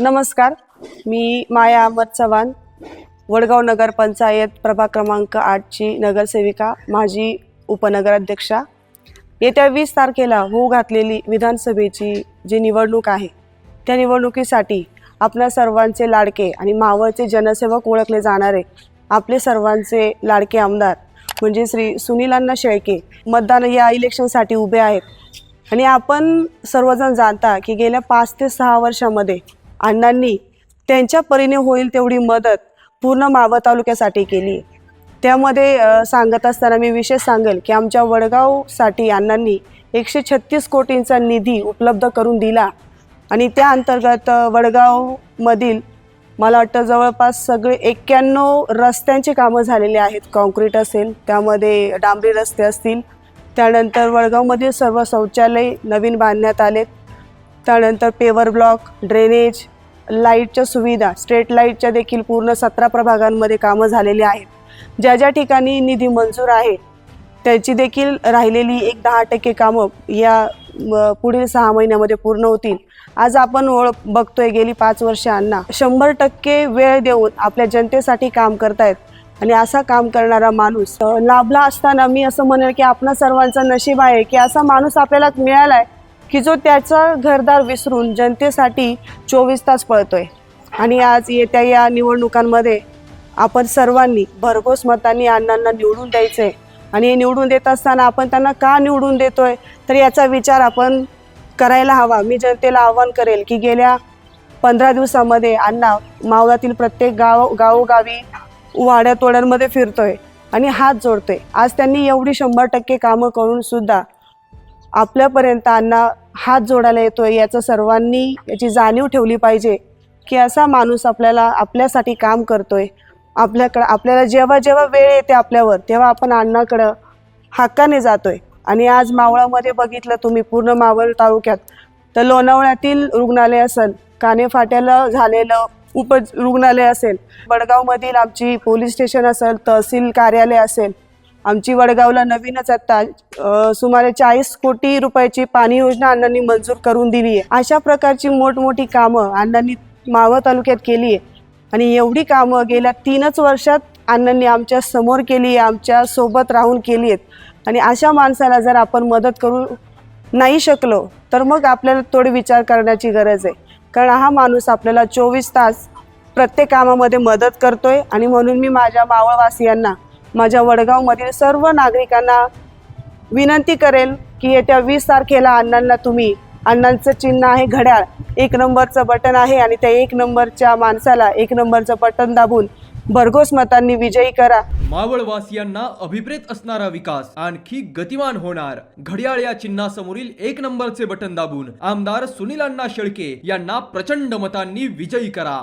नमस्कार. मी माया अहमद चव्हाण वडगाव नगर पंचायत प्रभाग क्रमांक आठची नगरसेविका माजी उपनगराध्यक्षा. येत्या वीस तारखेला होऊ घातलेली विधानसभेची जी निवडणूक आहे त्या निवडणुकीसाठी आपल्या सर्वांचे लाडके आणि मावळचे जनसेवक ओळखले जाणारे आपले सर्वांचे लाडके आमदार म्हणजे श्री सुनीलांना शेळके मतदान या इलेक्शनसाठी उभे आहेत. आणि आपण सर्वजण जाणता की गेल्या पाच ते सहा वर्षामध्ये अण्णांनी त्यांच्या परीने होईल तेवढी मदत पूर्ण मावळ तालुक्यासाठी केली. त्यामध्ये सांगत असताना मी विशेष सांगेल की आमच्या वडगावसाठी अण्णांनी एकशे छत्तीस कोटींचा निधी उपलब्ध करून दिला आणि त्या अंतर्गत वडगावमधील मला वाटतं जवळपास सगळे एक्क्याण्णव रस्त्यांची कामं झालेली आहेत. कॉन्क्रीट असेल त्यामध्ये डांबरी रस्ते असतील त्यानंतर वडगावमधील सर्व शौचालय नवीन बांधण्यात आलेत. त्यानंतर पेवर ब्लॉक ड्रेनेज लाईटच्या सुविधा स्ट्रेट लाईटच्या देखील पूर्ण सतरा प्रभागांमध्ये कामं झालेली आहेत. ज्या ज्या ठिकाणी निधी मंजूर आहे त्याची देखील राहिलेली एक दहा टक्के कामं या पुढील सहा महिन्यामध्ये पूर्ण होतील. आज आपण ओळख बघतोय गेली पाच वर्षांना शंभर टक्के वेळ देऊन आपल्या जनतेसाठी काम करतायत आणि असा काम करणारा माणूस लाभला असताना मी असं म्हणेल की आपणा सर्वांचं नशीब आहे की असा माणूस आपल्याला मिळाला आहे की जो त्याचा घरदार विसरून जनतेसाठी चोवीस तास पळतोय. आणि आज येत्या या निवडणुकांमध्ये आपण सर्वांनी भरघोस मतांनी अण्णांना निवडून द्यायचंय. आणि हे निवडून देत असताना आपण त्यांना का निवडून देतोय? तर याचा विचार आपण करायला हवा. मी जनतेला आव्हान करेल की गेल्या पंधरा दिवसामध्ये अण्णा मावळातील प्रत्येक गाव गावोगावी वाड्यातोड्यांमध्ये फिरतोय आणि हात जोडतोय. आज त्यांनी एवढी शंभर टक्के कामं करून सुद्धा आपल्यापर्यंत अण्णा हात जोडायला येतोय याचं सर्वांनी याची जाणीव ठेवली पाहिजे की असा माणूस आपल्याला आपल्यासाठी काम करतोय. आपल्याकडं आपल्याला जेव्हा जेव्हा वेळ येते आपल्यावर तेव्हा आपण अण्णाकडं हक्काने जातोय. आणि आज मावळामध्ये बघितलं तुम्ही पूर्ण मावळ तालुक्यात. तर लोणावळ्यातील रुग्णालय असेल कानेफाट्याला झालेलं उप रुग्णालय असेल बडगावमधील आमची पोलीस स्टेशन असेल तहसील कार्यालय असेल आमची वडगावला नवीनच आता सुमारे चाळीस कोटी रुपयाची पाणी योजना अण्णांनी मंजूर करून दिली आहे. अशा प्रकारची मोठमोठी कामं अण्णांनी मावळ तालुक्यात केली आहे. आणि एवढी कामं गेल्या तीनच वर्षात अण्णांनी आमच्यासमोर केली आहे आमच्यासोबत राहून केली आहेत. आणि अशा माणसाला जर आपण मदत करू नाही शकलो तर मग आपल्याला थोडे विचार करण्याची गरज आहे. कारण हा माणूस आपल्याला चोवीस तास प्रत्येक कामामध्ये मदत करतोय. आणि म्हणून मी माझ्या मावळवासियांना माझ्या वडगावमधील सर्व नागरिकांना विनंती करेल की येत्या वीस तारखेला अण्णांना तुम्ही अण्णांचं चिन्ह आहे घड्याळ एक नंबरचं बटन आहे आणि त्या एक नंबरच्या माणसाला एक नंबरचं बटन दाबून भरघोस मतांनी विजयी करा. मावळवासियांना अभिप्रेत असणारा विकास आणखी गतिमान होणार. घड्याळ या चिन्हासमोरील एक नंबरचे बटन दाबून आमदार सुनील अण्णा शेळके यांना प्रचंड मतांनी विजयी करा.